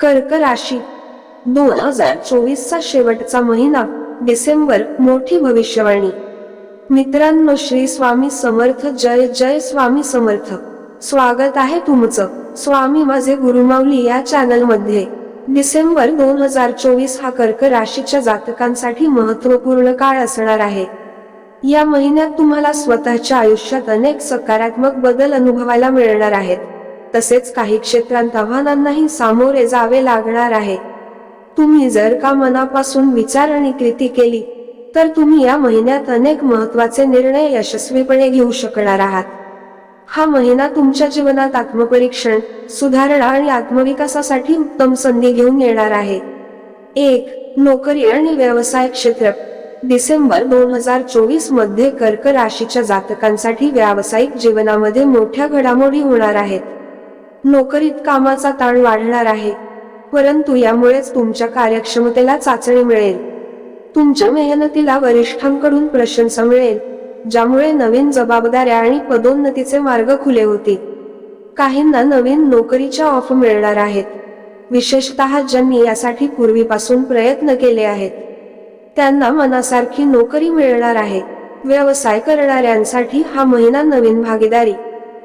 कर्क राशी दोन हजार चोवीसचा शेवटचा महिना डिसेंबर मोठी भविष्यवाणी. मित्रांनो श्री स्वामी समर्थ जय जय स्वामी समर्थ. स्वागत आहे तुमचं. स्वामी माझे गुरुमावली या चॅनलमध्ये. डिसेंबर दोन हजार चोवीस हा कर्क राशीच्या जातकांसाठी महत्त्वपूर्ण काळ असणार आहे. या महिन्यात तुम्हाला स्वतःच्या आयुष्यात अनेक सकारात्मक बदल अनुभवायला मिळणार आहेत. तसेच काही क्षेत्रांत आव्हानांनाही सामोरे जावे लागणार आहे. तुम्ही जर का मनापासून विचार आणि कृती केली तर तुम्ही या महिन्यात अनेक महत्त्वाचे निर्णय यशस्वीपणे घेऊ शकणार आहात. हा महिना तुमच्या जीवनात आत्मपरीक्षण सुधारणा आणि आत्मविकासासाठी उत्तम संधी घेऊन येणार आहे. एक नोकरी आणि व्यवसाय क्षेत्र. डिसेंबर दोन हजार चोवीसमध्ये कर्क राशीच्या जातकांसाठी व्यावसायिक जीवनामध्ये मोठ्या घडामोडी होणार आहेत. नोकरीत कामाचा ताण वाढणार आहे. परंतु यामुळेच तुमच्या कार्यक्षमतेला चाचणी मिळेल. तुमच्या मेहनतीला वरिष्ठांकडून प्रशंसा मिळेल ज्यामुळे नवीन जबाबदाऱ्या आणि पदोन्नतीचे मार्ग खुले होतील. काहींना नवीन नोकरीच्या ऑफ मिळणार आहेत. विशेषतः ज्यांनी यासाठी पूर्वीपासून प्रयत्न केले आहेत. त्यांना मनासारखी नोकरी मिळणार आहे. व्यवसाय करणाऱ्यांसाठी हा महिना नवीन भागीदारी.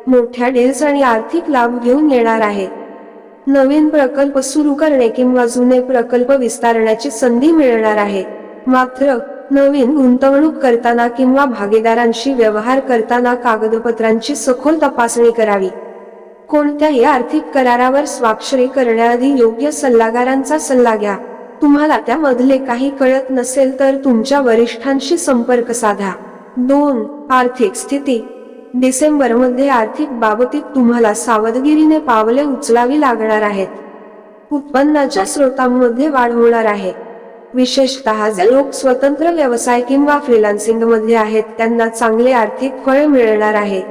मोठ्या डील्स आणि आर्थिक लाभ घेऊन येणार आहे. नवीन प्रकल्प सुरू करणे किंवा जुने प्रकल्प विस्तारण्याची संधी मिळणार आहे. मात्र नवीन गुंतवणूक करताना किंवा भागीदारांशी व्यवहार करताना कागदपत्रांची सखोल तपासणी करावी. कोणत्याही आर्थिक करारावर स्वाक्षरी करण्याआधी योग्य सल्लागारांचा सल्ला घ्या. तुम्हाला त्यामधले काही कळत नसेल तर तुमच्या वरिष्ठांशी संपर्क साधा. दोन आर्थिक स्थिती. डिसेंबरमध्ये आर्थिक बाबतीत तुम्हाला सावधगिरीने पावले उचलावी लागणार आहेत. उत्पन्नाच्या स्रोतांमध्ये वाढ होणार आहे. विशेषतः जे लोक स्वतंत्र व्यवसाय किंवा फ्रीलान्सिंगमध्ये आहेत त्यांना चांगले आर्थिक फळ मिळणार आहे.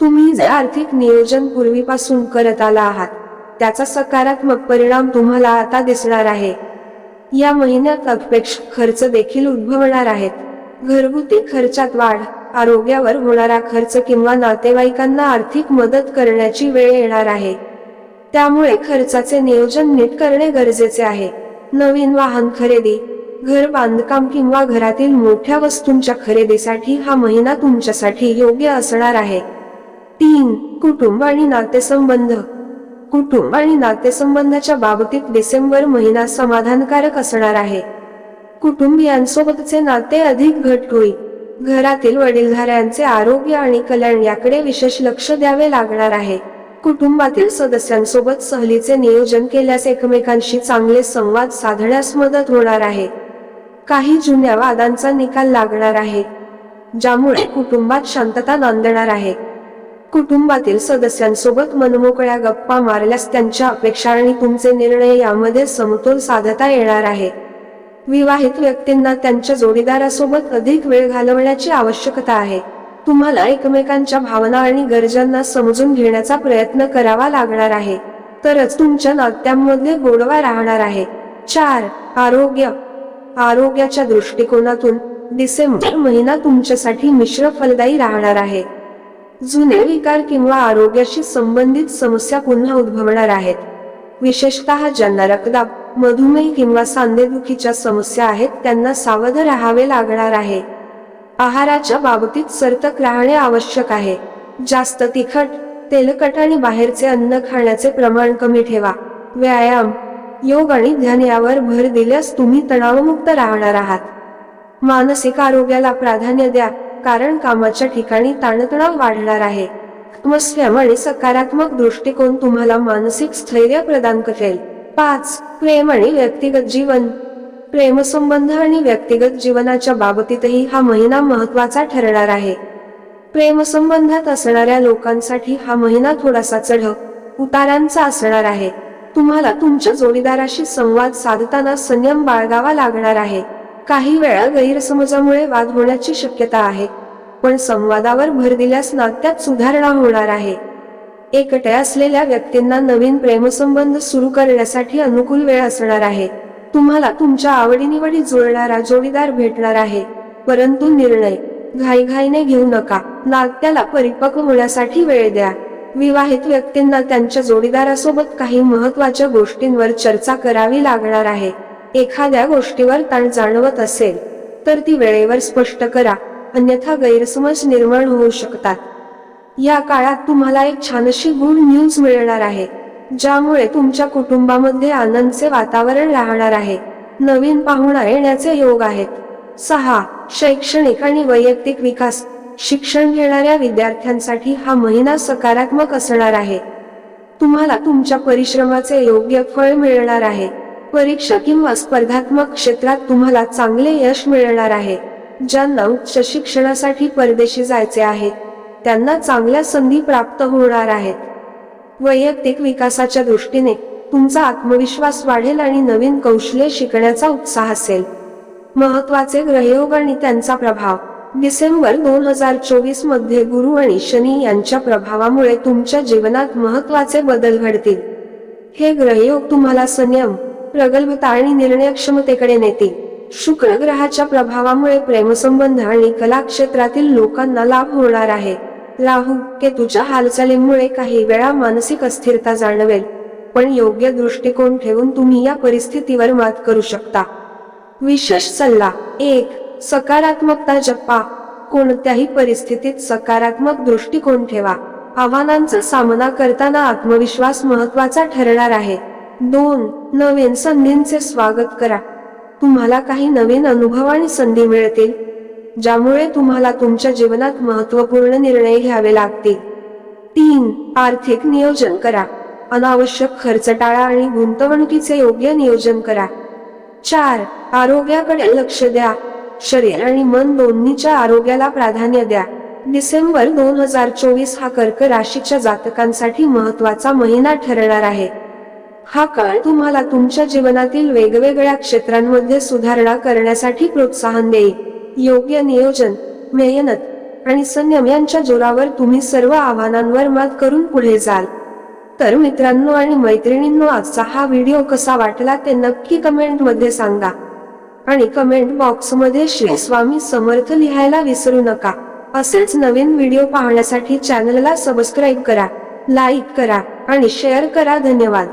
तुम्ही जे आर्थिक नियोजन पूर्वीपासून करत आला आहात त्याचा सकारात्मक परिणाम तुम्हाला आता दिसणार आहे. या महिन्यात अपेक्षित खर्च देखील उद्भवणार आहेत. घरगुती खर्चात वाढ आरोग्यावर होणारा खर्च किंवा नातेवाईकांना आर्थिक मदत करण्याची वेळ येणार आहे. त्यामुळे खर्चाचे नियोजन नीट करणे गरजेचे आहे. नवीन वाहन खरेदी घर बांधकाम किंवा घरातील मोठ्या वस्तूंच्या खरेदीसाठी हा महिना तुमच्यासाठी योग्य असणार आहे. तीन कुटुंब आणि नातेसंबंध. कुटुंब आणि नातेसंबंधाच्या बाबतीत डिसेंबर महिना समाधानकारक असणार आहे. कुटुंबियांसोबतचे नाते अधिक घट होईल. घरातील वडीलधाऱ्यांचे आरोग्य आणि कल्याण याकडे विशेष लक्ष द्यावे लागणार आहे. कुटुंबातील सदस्यांसोबत सहलीचे नियोजन केल्यास एकमेकांशी चांगले संवाद साधण्यास मदत होणार आहे. काही जुन्या वादांचा निकाल लागणार आहे ज्यामुळे कुटुंबात शांतता नांदणार आहे. कुटुंबातील सदस्यांसोबत मनमोकळ्या गप्पा मारल्यास त्यांच्या अपेक्षा आणि तुमचे निर्णय यामध्ये समतोल साधता येणार आहे. विवाहित व्यक्तींना त्यांच्या जोडीदारासोबत अधिक वेळ घालवण्याची आवश्यकता आहे. तुम्हाला एकमेकांच्या भावना आणि गरजांना समजून घेण्याचा प्रयत्न करावा लागणार आहे. तरच तुमच्या नात्यांमध्ये गोडवा राहणार आहे. चार आरोग्य. आरोग्याच्या दृष्टिकोनातून डिसेंबर महिना तुमच्यासाठी मिश्र फलदायी राहणार आहे. जुने विकार किंवा आरोग्याशी संबंधित समस्या पुन्हा उद्भवणार आहेत. विशेषतः ज्यांना रक्तदाब मधुमेह किंवा सांधेदुखीच्या समस्या आहेत त्यांना सावध राहावे लागणार आहे. आहाराच्या बाबतीत सर्तक राहणे आवश्यक आहे. जास्त तिखट तेलकट आणि बाहेरचे अन्न खाण्याचे प्रमाण कमी ठेवा. व्यायाम योग आणि ध्यान यावर भर दिल्यास तुम्ही तणावमुक्त राहणार आहात. मानसिक आरोग्याला प्राधान्य द्या कारण कामाच्या ठिकाणी ताणतणाव वाढणार आहे. आत्मस्वयं आणि सकारात्मक दृष्टिकोन तुम्हाला मानसिक स्थैर्य प्रदान करेल. पाच प्रेम आणि व्यक्तिगत जीवन. प्रेमसंबंध आणि व्यक्तिगत जीवनाच्या बाबतीतही हा महिना महत्त्वाचा ठरणार आहे. प्रेमसंबंधात असणाऱ्या लोकांसाठी हा महिना थोडासा चढ उतारांचा असणार आहे. तुम्हाला तुमच्या जोडीदाराशी संवाद साधताना संयम बाळगावा लागणार आहे. काही वेळा गैरसमजामुळे वाद होण्याची शक्यता आहे. पण संवादावर भर दिल्यास नात्यात सुधारणा होणार आहे. एकट्या असलेल्या व्यक्तींना नवीन प्रेमसंबंध सुरू करण्यासाठी अनुकूल वेळ असणार आहे. तुम्हाला तुमच्या आवडीनिवडी जुळणारा जोडीदार भेटणार आहे. परंतु निर्णय घाईघाईने घेऊ नका. नात्याला परिपक्व होण्यासाठी वेळ द्या. विवाहित व्यक्तींना त्यांच्या जोडीदारासोबत काही महत्त्वाच्या गोष्टींवर चर्चा करावी लागणार आहे. एखाद्या गोष्टीवर ताण जाणवत असेल तर ती वेळेवर स्पष्ट करा. अन्यथा गैरसमज निर्माण होऊ शकतात. या काळात तुम्हाला एक छानशी गुड न्यूज मिळणार आहे ज्यामुळे तुमच्या कुटुंबामध्ये आनंदचे वातावरण राहणार आहे. नवीन पाहुणा येण्याचे योग आहेत. सहा शैक्षणिक आणि वैयक्तिक विकास. शिक्षण घेणाऱ्या विद्यार्थ्यांसाठी हा महिना सकारात्मक असणार आहे. तुम्हाला तुमच्या परिश्रमाचे योग्य फळ मिळणार आहे. परीक्षा किंवा स्पर्धात्मक क्षेत्रात तुम्हाला चांगले यश मिळणार आहे. ज्यांना उच्च शिक्षणासाठी परदेशी जायचे आहे. त्यांना चांगल्या संधी प्राप्त होणार आहेत. वैयक्तिक विकासाच्या दृष्टीने तुमचा आत्मविश्वास वाढेल आणि नवीन कौशल्य शिकण्याचा उत्साह असेल. महत्त्वाचे ग्रहयोग आणि त्यांचा प्रभाव. डिसेंबर दोन हजार चोवीसमध्ये गुरु आणि शनी यांच्या प्रभावामुळे तुमच्या जीवनात महत्त्वाचे बदल घडतील. हे ग्रहयोग तुम्हाला संयम प्रगल्भता आणि निर्णयक्षमतेकडे नेतील. शुक्र ग्रहाच्या प्रभावामुळे प्रेमसंबंध आणि कला क्षेत्रातील लोकांना लाभ होणार आहे. राहू तुझ्या हालचालींमुळे काही वेळा मानसिक अस्थिरता जाणवेल पण योग्य दृष्टिकोन ठेवून तुम्ही या परिस्थितीवर मात करू शकता. विशेष सल्ला एक सकारात्मकता जप्पा कोणत्याही परिस्थितीत सकारात्मक दृष्टिकोन ठेवा. आव्हानांचा सामना करताना आत्मविश्वास महत्त्वाचा ठरणार आहे. दोन नवीन संधींचे स्वागत करा. तुम्हाला काही नवीन अनुभव आणि संधी मिळतील. ज्यामुळे तुम्हाला तुमच्या जीवनात महत्त्वपूर्ण निर्णय घ्यावे लागतील. तीन आर्थिक नियोजन करा. अनावश्यक खर्च टाळा आणि गुंतवणुकीचे योग्य नियोजन करा. चार आरोग्याकडे लक्ष द्या. शरीर आणि मन दोन्हीच्या आरोग्याला प्राधान्य द्या. डिसेंबर दोन हजार चोवीस हा कर्क राशीच्या जातकांसाठी महत्त्वाचा महिना ठरणार आहे. हा काळ तुम्हाला तुमच्या जीवनातील वेगवेगळ्या क्षेत्रांमध्ये सुधारणा करण्यासाठी प्रोत्साहन देईल. योग्य नियोजन मेहनत आणि संयम यांच्या जोरावर तुम्ही सर्व आव्हानांवर मात करून पुढे जाल. तर मित्रांनो आणि मैत्रिणींनो आजचा हा व्हिडिओ कसा वाटला ते नक्की कमेंटमध्ये सांगा. आणि कमेंट बॉक्समध्ये श्री स्वामी समर्थ लिहायला विसरू नका. असेच नवीन व्हिडिओ पाहण्यासाठी चॅनलला सबस्क्राईब करा लाईक करा आणि शेअर करा. धन्यवाद.